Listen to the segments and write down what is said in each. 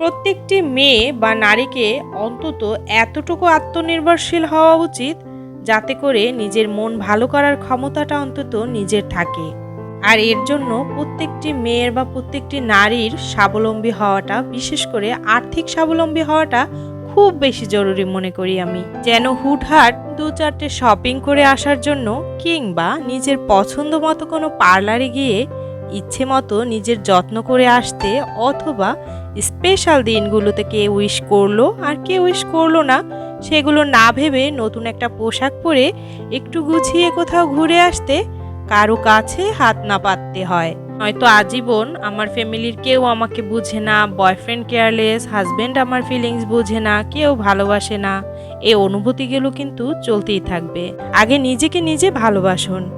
প্রত্যেকটি মেয়ে বা নারীকে অন্তত এতটুকু আত্মনির্ভরশীল হওয়া উচিত যাতে করে নিজের মন ভালো করার ক্ষমতাটা অন্তত নিজের থাকে। আর এর জন্য প্রত্যেকটি মেয়ের বা প্রত্যেকটি নারীর স্বাবলম্বী হওয়াটা, বিশেষ করে আর্থিক স্বাবলম্বী হওয়াটা খুব বেশি জরুরি মনে করি আমি। যেন হুটহাট দু চারটে শপিং করে আসার জন্য কিংবা নিজের পছন্দ মতো কোনো পার্লারে গিয়ে ইচ্ছে মতো নিজের যত্ন করে আসতে অথবা স্পেশাল দিনগুলোতে কে উইশ করল আর কে উইশ করল না, সেগুলো না ভেবে নতুন একটা পোশাক পরে একটু গুছিয়ে কোথাও ঘুরে আসতে কারও কাছে হাত না পাততে হয়। হয়তো আজীবন আমার ফ্যামিলির কেউ আমাকে বুঝে না, বয়ফ্রেন্ড কেয়ারলেস হাজব্যান্ড আমার ফিলিংস বুঝে না, কেউ ভালোবাসে না এই অনুভূতিগুলো কিন্তু চলতেই থাকবে। আগে নিজেকে নিজে ভালোবাসুন।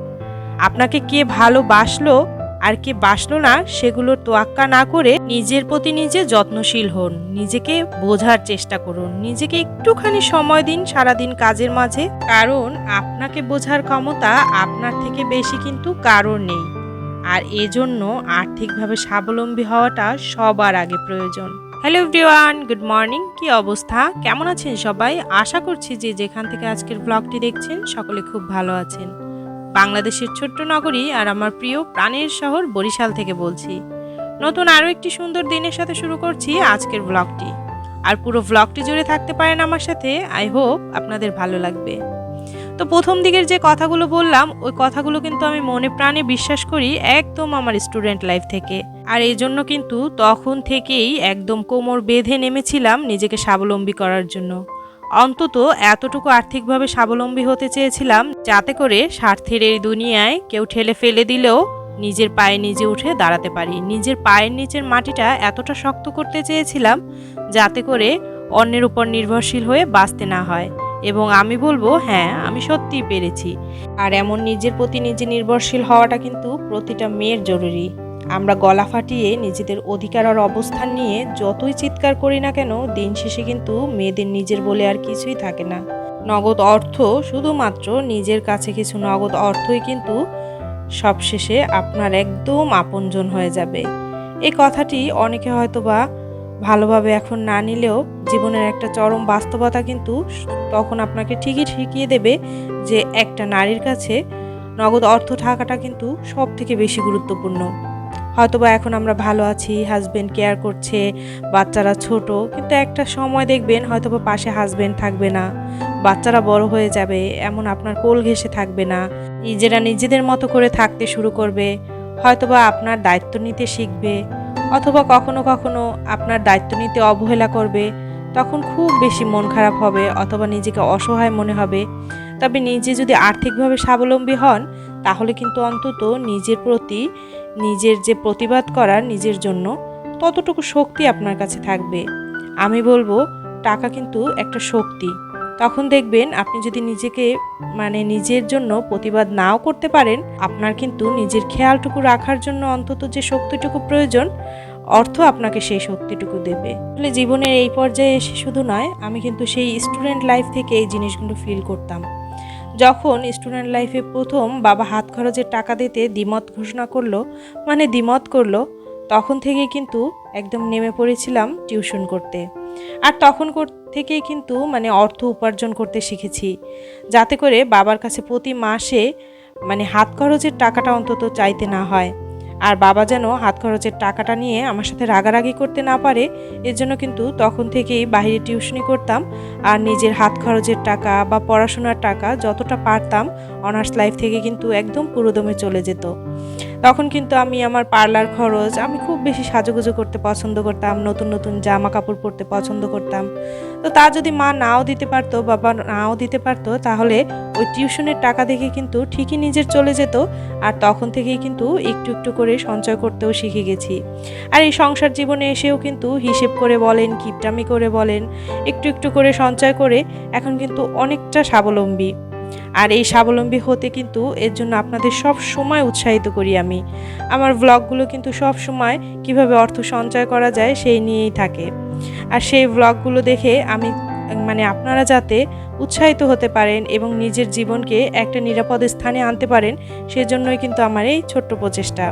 আপনাকে কে ভালোবাসলো আর কে বাসলো না সেগুলোর তোয়াক্কা না করে নিজের প্রতি নিজে যত্নশীল হন। নিজেকে বোঝার চেষ্টা করুন। নিজেকে একটুখানি সময় দিন সারাদিন কাজের মাঝে। কারণ আপনাকে বোঝার ক্ষমতা আপনার থেকে বেশি কিন্তু কারোর নেই। আর এজন্য আর্থিকভাবে স্বাবলম্বী হওয়াটা সবার আগে প্রয়োজন। Hello everyone, good morning. কি অবস্থা? কেমন আছেন সবাই? আশা করছি যে যেখান থেকে আজকের ব্লগটি দেখছেন সকলে খুব ভালো আছেন। বাংলাদেশের ছোট্ট নগরী আর আমার প্রিয় প্রাণের শহর বরিশাল থেকে বলছি। নতুন আরও একটি সুন্দর দিনের সাথে শুরু করছি আজকের ব্লগটি আর পুরো ব্লগটি জুড়ে থাকতে পারেন আমার সাথে আই হোপ আপনাদের ভালো লাগবে। তো প্রথম দিকের যে কথাগুলো বললাম, ওই কথাগুলো কিন্তু আমি মনে প্রাণে বিশ্বাস করি একদম আমার স্টুডেন্ট লাইফ থেকে। আর এই জন্য কিন্তু তখন থেকেই একদম কোমর বেঁধে নেমেছিলাম নিজেকে স্বাবলম্বী করার জন্য। অন্তত এতটুকু আর্থিকভাবে স্বাবলম্বী হতে চেয়েছিলাম যাতে করে স্বার্থের এই দুনিয়ায় কেউ ঠেলে ফেলে দিলেও নিজের পায়ে নিজে উঠে দাঁড়াতে পারি। নিজের পায়ের নিচের মাটিটা এতটা শক্ত করতে চেয়েছিলাম যাতে করে অন্যের উপর নির্ভরশীল হয়ে বাঁচতে না হয়। এবং আমি বলব হ্যাঁ আমি সত্যিই পেরেছি। আর এমন নিজের প্রতি নিজে নির্ভরশীল হওয়াটা কিন্তু প্রতিটা মেয়ের জরুরি। আমরা গলা ফাটিয়ে নিজেদের অধিকার আর অবস্থান নিয়ে যতই চিৎকার করি না কেন, দিন শেষে কিন্তু মেয়েদের নিজের বলে আর কিছুই থাকে না। নগদ অর্থ শুধুমাত্র নিজের কাছে কিছু নগদ অর্থই কিন্তু সবশেষে আপনার একদম আপনজন হয়ে যাবে। এই কথাটি অনেকে হয়তো বা ভালোভাবে এখন না নিলেও জীবনের একটা চরম বাস্তবতা কিন্তু তখন আপনাকে ঠিকই ঠিকিয়ে দেবে যে একটা নারীর কাছে নগদ অর্থ থাকাটা কিন্তু সব থেকে বেশি গুরুত্বপূর্ণ। হয়তোবা এখন আমরা ভালো আছি হাজব্যান্ড কেয়ার করছে, বাচ্চারা ছোট, কিন্তু একটা সময় দেখবেন হয়তোবা পাশে হাজবেন্ড থাকবে না। বাচ্চারা বড় হয়ে যাবে, এমন আপনার কোল ঘেসে থাকবে না। নিজেরা নিজেদের মতো করে থাকতে শুরু করবে। হয়তোবা আপনার দায়িত্ব নিতে শিখবে, অথবা কখনো কখনো আপনার দায়িত্ব নিতে অবহেলা করবে, তখন খুব বেশি মন খারাপ হবে, অথবা নিজেকে অসহায় মনে হবে। তবে নিজে যদি আর্থিকভাবে স্বাবলম্বী হন, তাহলে কিন্তু অন্তত নিজের প্রতি নিজের যে প্রতিবাদ করার নিজের জন্য ততটুকু শক্তি আপনার কাছে থাকবে। আমি বলব, টাকা কিন্তু একটা শক্তি। তখন দেখবেন আপনি যদি নিজেকে মানে নিজের জন্য প্রতিবাদ নাও করতে পারেন, আপনার কিন্তু নিজের খেয়ালটুকু রাখার জন্য অন্তত যে শক্তিটুকু প্রয়োজন, অর্থ আপনাকে সেই শক্তিটুকু দেবে। আসলে জীবনের এই পর্যায়ে এসে শুধু নয়, আমি কিন্তু সেই স্টুডেন্ট লাইফ থেকে এই জিনিসগুলো ফিল করতাম। যখন স্টুডেন্ট লাইফে প্রথম বাবা হাত খরচের টাকা দিতে দ্বিমত ঘোষণা করল মানে দ্বিমত করল, তখন থেকে কিন্তু একদম নেমে পড়েছিলাম টিউশন করতে। আর তখন থেকেই কিন্তু মানে অর্থ উপার্জন করতে শিখেছি। যাতে করে বাবার কাছে প্রতি মাসে মানে হাত খরচের টাকাটা অন্তত চাইতে না হয়। আর বাবা যেন হাত খরচের টাকাটা নিয়ে আমার সাথে রাগারাগি করতে না পারে, এর জন্য কিন্তু তখন থেকেই বাইরে টিউশনি করতাম। আর নিজের হাত খরচের টাকা বা পড়াশোনার টাকা যতটা পারতাম, অনার্স লাইফ থেকে কিন্তু একদম পুরোদমে চলে যেত। তখন কিন্তু আমি আমার পার্লার খরচ, আমি খুব বেশি সাজুগুজু করতে পছন্দ করতাম, নতুন নতুন জামা কাপড় পরতে পছন্দ করতাম। তো তা যদি মা নাও দিতে পারতো, বাবা নাও দিতে পারতো, তাহলে ওই টিউশনের টাকা দেখে কিন্তু ঠিকই নিজের চলে যেত আর তখন থেকেই কিন্তু একটু একটু করে সঞ্চয় করতেও শিখে গেছি। আর এই সংসার জীবনে এসেও কিন্তু হিসেব করে বলেন, কিপটামি করে বলেন, একটু একটু করে সঞ্চয় করে এখন কিন্তু অনেকটা স্বাবলম্বী। আর এই স্বাবলম্বী হতে কিন্তু এর জন্য আপনাদের সব সময় উৎসাহিত করি আমি। আমার ব্লগগুলো কিন্তু সব সময় কীভাবে অর্থ সঞ্চয় করা যায় সেই নিয়েই থাকে। আর সেই ব্লগগুলো দেখে আমি মানে আপনারা যাতে উৎসাহিত হতে পারেন এবং নিজের জীবনকে একটা নিরাপদ স্থানে আনতে পারেন, সেজন্যই কিন্তু আমার এই ছোট্ট প্রচেষ্টা।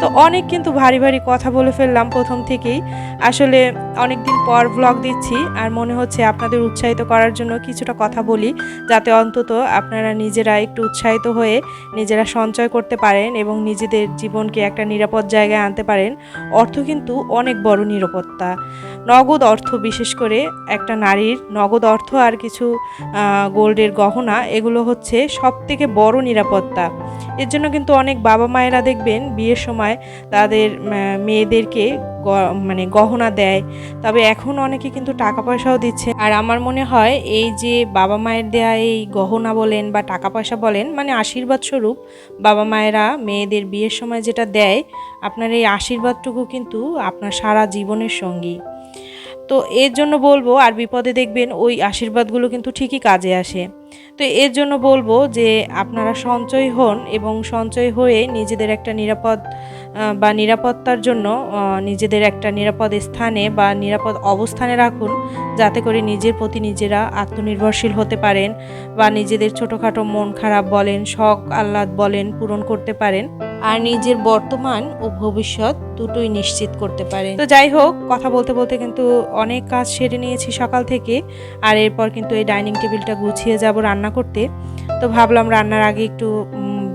তো অনেক কিন্তু ভারী ভারী কথা বলে ফেললাম প্রথম থেকেই। আসলে অনেক দিন পর ব্লগ দিচ্ছি আর মনে হচ্ছে আপনাদের উৎসাহিত করার জন্য কিছুটা কথা বলি, যাতে অন্তত আপনারা নিজেরা একটু উৎসাহিত হয়ে নিজেরা সঞ্চয় করতে পারেন এবং নিজেদের জীবনকে একটা নিরাপদ জায়গায় আনতে পারেন। অর্থ কিন্তু অনেক বড় নিরাপত্তা। নগদ অর্থ বিশেষ করে একটা নারীর নগদ অর্থ আর কিছু গোল্ডের গহনা, এগুলো হচ্ছে সব থেকে বড় নিরাপত্তা। এর জন্য কিন্তু অনেক বাবা মায়েরা দেখবেন, বিয়ের সময় তাদের মেয়েদেরকে মানে গহনা দেয়। তবে এখন অনেকে কিন্তু টাকা পয়সাও দিচ্ছে। আর আমার মনে হয় এই যে বাবা মায়ের দেয়া এই গহনা বলেন বা টাকা পয়সা বলেন মানে আশীর্বাদ স্বরূপ বাবা মায়েরা মেয়েদের বিয়ের সময় যেটা দেয়, আপনার এই আশীর্বাদটুকু কিন্তু আপনার সারা জীবনের সঙ্গী। তো এর জন্য বলব, আর বিপদে দেখবেন ওই আশীর্বাদগুলো কিন্তু ঠিকই কাজে আসে। তো এর জন্য বলব যে, আপনারা সঞ্চয় হন এবং সঞ্চয় হয়ে নিজেদের একটা নিরাপদ বা নিরাপত্তার জন্য নিজেদের একটা নিরাপদ স্থানে বা নিরাপদ অবস্থানে রাখুন, যাতে করে নিজের প্রতি নিজেরা আত্মনির্ভরশীল হতে পারেন বা নিজেদের ছোটোখাটো মন খারাপ বলেন, শখ আহ্লাদ বলেন, পূরণ করতে পারেন। আর নিজের বর্তমান ও ভবিষ্যৎ দুটোই নিশ্চিত করতে পারেন। তো যাই হোক, কথা বলতে বলতে কিন্তু অনেক কাজ সেরে নিয়েছি সকাল থেকে, আর এরপর কিন্তু এই ডাইনিং টেবিলটা গুছিয়ে যাব রান্না করতে। তো ভাবলাম রান্নার আগে একটু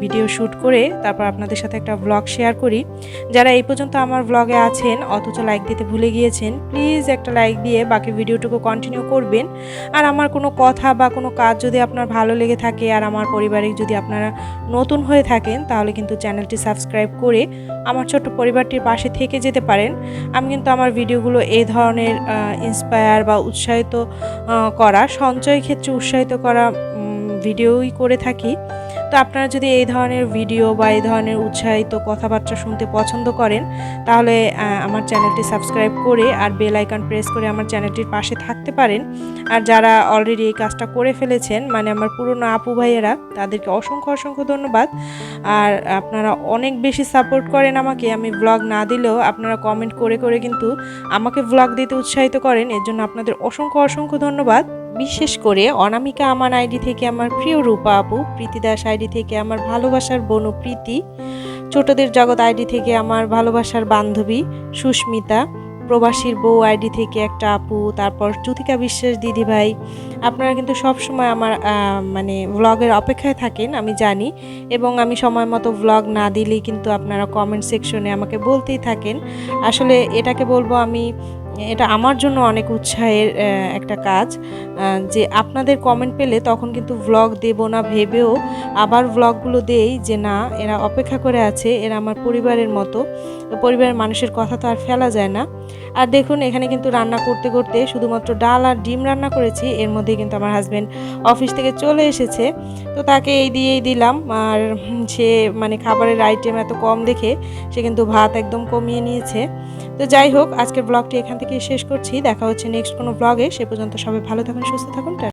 ভিডিও শ্যুট করে তারপর আপনাদের সাথে একটা ব্লগ শেয়ার করি। যারা এই পর্যন্ত আমার ব্লগে আছেন, অথচ লাইক দিতে ভুলে গিয়েছেন প্লিজ একটা লাইক দিয়ে বাকি ভিডিওটুকু কন্টিনিউ করবেন। আর আমার কোনো কথা বা কোনো কাজ যদি আপনার ভালো লেগে থাকে আর আমার পরিবারে যদি আপনারা নতুন হয়ে থাকেন, তাহলে কিন্তু চ্যানেলটি সাবস্ক্রাইব করে আমার ছোট্ট পরিবারটির পাশে থেকে যেতে পারেন। আমি কিন্তু আমার ভিডিওগুলো এই ধরনের ইন্সপায়ার বা উৎসাহিত করা, সঞ্চয় ক্ষেত্রে উৎসাহিত করা ভিডিওই করে থাকি। তো আপনারা যদি এই ধরনের ভিডিও বা এই ধরনের উৎসাহিত কথাবার্তা শুনতে পছন্দ করেন, তাহলে আমার চ্যানেলটি সাবস্ক্রাইব করে আর বেল আইকন প্রেস করে আমার চ্যানেলটির পাশে থাকতে পারেন। আর যারা অলরেডি এই কাজটা করে ফেলেছেন মানে আমার পুরনো আপু ভাইয়েরা, তাদেরকে অসংখ্য অসংখ্য ধন্যবাদ। আর আপনারা অনেক বেশি সাপোর্ট করেন আমাকে, আমি ব্লগ না দিলেও আপনারা কমেন্ট করে করে কিন্তু আমাকে ব্লগ দিতে উৎসাহিত করেন। এর জন্য আপনাদের অসংখ্য অসংখ্য ধন্যবাদ। বিশেষ করে অনামিকা আমার আইডি থেকে আমার প্রিয় রূপা আপু, প্রীতি দাস আইডি থেকে আমার ভালোবাসার বনু প্রীতি, ছোটদের জগৎ আইডি থেকে আমার ভালোবাসার বান্ধবী সুস্মিতা, প্রবাসীর বউ আইডি থেকে একটা আপু, তারপর জ্যোতিকা বিশ্বাস দিদি ভাই। আপনারা কিন্তু সব সময় আমার মানে ব্লগের অপেক্ষায় থাকেন, আমি জানি। এবং আমি সময় মতো ব্লগ না দিলেই কিন্তু আপনারা কমেন্ট সেকশনে আমাকে বলতেই থাকেন। আসলে এটাকে বলব আমি এটা আমার জন্য অনেক উৎসাহের একটা কাজ যে আপনাদের কমেন্ট পেলে তখন কিন্তু ব্লগ দেব না ভেবেও আবার ব্লগগুলো দেই যে না, এরা অপেক্ষা করে আছে, এরা আমার পরিবারের মতো, পরিবারের মানুষের কথা তো আর ফেলা যায় না। আর দেখুন, এখানে কিন্তু রান্না করতে করতে শুধুমাত্র ডাল আর ডিম রান্না করেছি, এর মধ্যে কিন্তু আমার হাজব্যান্ড অফিস থেকে চলে এসেছে। তো তাকে এই দিয়েই দিলাম, আর সে মানে খাবারের আইটেম এত কম দেখে সে কিন্তু ভাত একদম কমিয়ে নিয়েছে। তো যাই হোক, আজকের ব্লগটি এখান থেকে শেষ করছি দেখা হচ্ছে নেক্সট কোনো ব্লগে সে পর্যন্ত সবাই ভালো থাকুন, সুস্থ থাকুন।